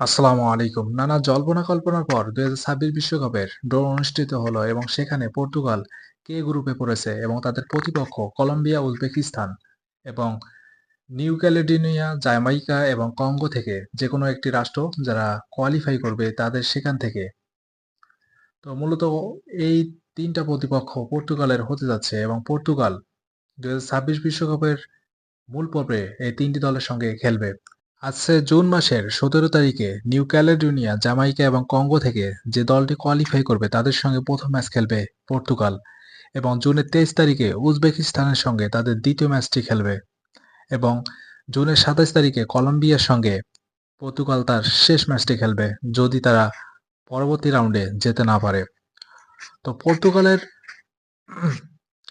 আসসালামু আলাইকুম। নানা জল্পনা কল্পনার পর দুই হাজার ছাব্বিশ বিশ্বকাপের ড্র অনুষ্ঠিত হলো এবং সেখানে পর্তুগাল কে গ্রুপে পড়েছে এবং তাদের প্রতিপক্ষ কলম্বিয়া, উজবেকিস্তান এবং নিউ ক্যালেডোনিয়া জামাইকা এবং কঙ্গো থেকে যে কোনো একটি রাষ্ট্র যারা কোয়ালিফাই করবে তাদের সেখান থেকে। তো মূলত এই তিনটা প্রতিপক্ষ পর্তুগালের হতে যাচ্ছে এবং পর্তুগাল ছাব্বিশ বিশ্বকাপের মূল পর্বে এই তিনটি দলের সঙ্গে খেলবে। আজকে জুন মাসের সতেরো তারিখে নিউ ক্যালেডোনিয়া জামাইকা এবং কঙ্গো থেকে যে দলটি কোয়ালিফাই করবে তাদের সঙ্গে প্রথম ম্যাচ খেলবে পর্তুগাল এবং জুনের তেইশ তারিখে উজবেকিস্তানের সঙ্গে তাদের দ্বিতীয় ম্যাচটি খেলবে এবং জুনের সাতাশ তারিখে কলম্বিয়ার সঙ্গে পর্তুগাল তার শেষ ম্যাচটি খেলবে যদি তারা পরবর্তী রাউন্ডে যেতে না পারে। তো পর্তুগালের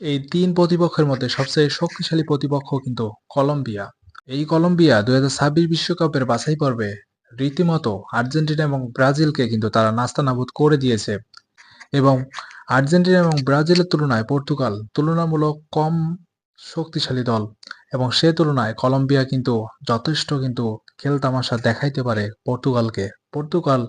এই তিন প্রতিপক্ষের মধ্যে সবচেয়ে শক্তিশালী প্রতিপক্ষ কিন্তু কলম্বিয়া। এই কলম্বিয়া ছাব্বিশ বিশ্বকাপের বাছাই পর্বে রীতিমতো আর্জেন্টিনা এবং ব্রাজিলকে কিন্তু তারা নাস্তানাবুদ করে দিয়েছে। এবং আর্জেন্টিনা এবং ব্রাজিলের তুলনায় পর্তুগাল তুলনামূলক কম শক্তিশালী দল এবং সে তুলনায় কলম্বিয়া কিন্তু যথেষ্ট কিন্তু খেলতামাশা দেখাইতে পারে পর্তুগালকে। পর্তুগাল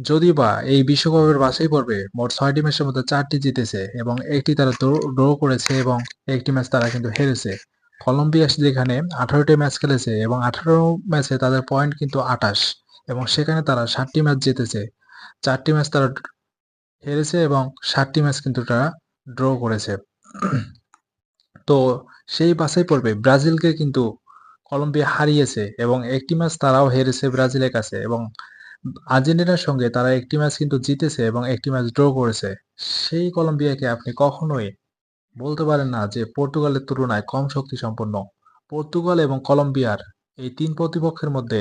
যদি বা এই বিশ্বকাপের বাছাই পর্বে মোট ছয়টি ম্যাচের মধ্যে চারটি জিতেছে এবং একটি তারা ড্র করেছে এবং একটি ম্যাচ তারা কিন্তু হেরেছে। কলম্বিয়া যেখানে আঠারোটি ম্যাচ খেলেছে এবং আঠারো ম্যাচে তাদের পয়েন্ট কিন্তু আটাশ এবং সেখানে তারা ষাটটি ম্যাচ জিতেছে। চারটি ম্যাচ তারা হেরেছে এবং ষাটটি ম্যাচ কিন্তু তারা ড্র করেছে। তো সেই বাছাই পর্বে ব্রাজিলকে কিন্তু কলম্বিয়া হারিয়েছে এবং একটি ম্যাচ তারাও হেরেছে ব্রাজিলের কাছে এবং আর্জেন্টিনার সঙ্গে তারা একটি ম্যাচ কিন্তু জিতেছে এবং একটি ম্যাচ ড্র করেছে। সেই কলম্বিয়াকে আপনি কখনোই বলতে পারেন না যে পর্তুগালের তুলনায় কম শক্তি সম্পন্ন পর্তুগাল এবং কলম্বিয়ার এই তিন প্রতিপক্ষের মধ্যে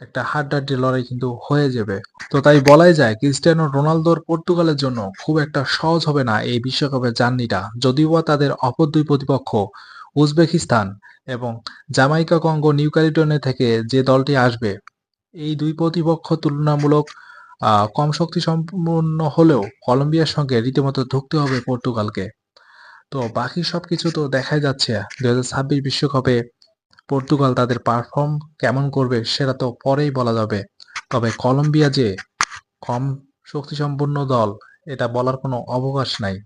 একটা হাড্ডাহাড্ডি লড়াই কিন্তু হয়ে যাবে। তো তাই বলাই যায়, ক্রিস্টিয়ানো রোনালদোর পর্তুগালের জন্য খুব একটা সহজ হবে না এই বিশ্বকাপের জার্নিটা। যদিও বা তাদের অপর দুই প্রতিপক্ষ উজবেকিস্তান এবং জামাইকা কঙ্গো নিউ ক্যালিডোনিয়া থেকে যে দলটি আসবে, এই দুই প্রতিপক্ষ তুলনামূলক কম শক্তি সম্পন্ন হলেও কলম্বিয়ার সঙ্গে রীতিমতো ধুকতে হবে পর্তুগালকে। তো বাকি সবকিছু তো দেখাই যাচ্ছে। দু হাজার ছাব্বিশ বিশ্বকাপে পর্তুগাল তাদের পারফর্ম কেমন করবে সেটা তো পরেই বলা যাবে। তবে কলম্বিয়া যে কম শক্তিসম্পন্ন দল, এটা বলার কোনো অবকাশ নাই।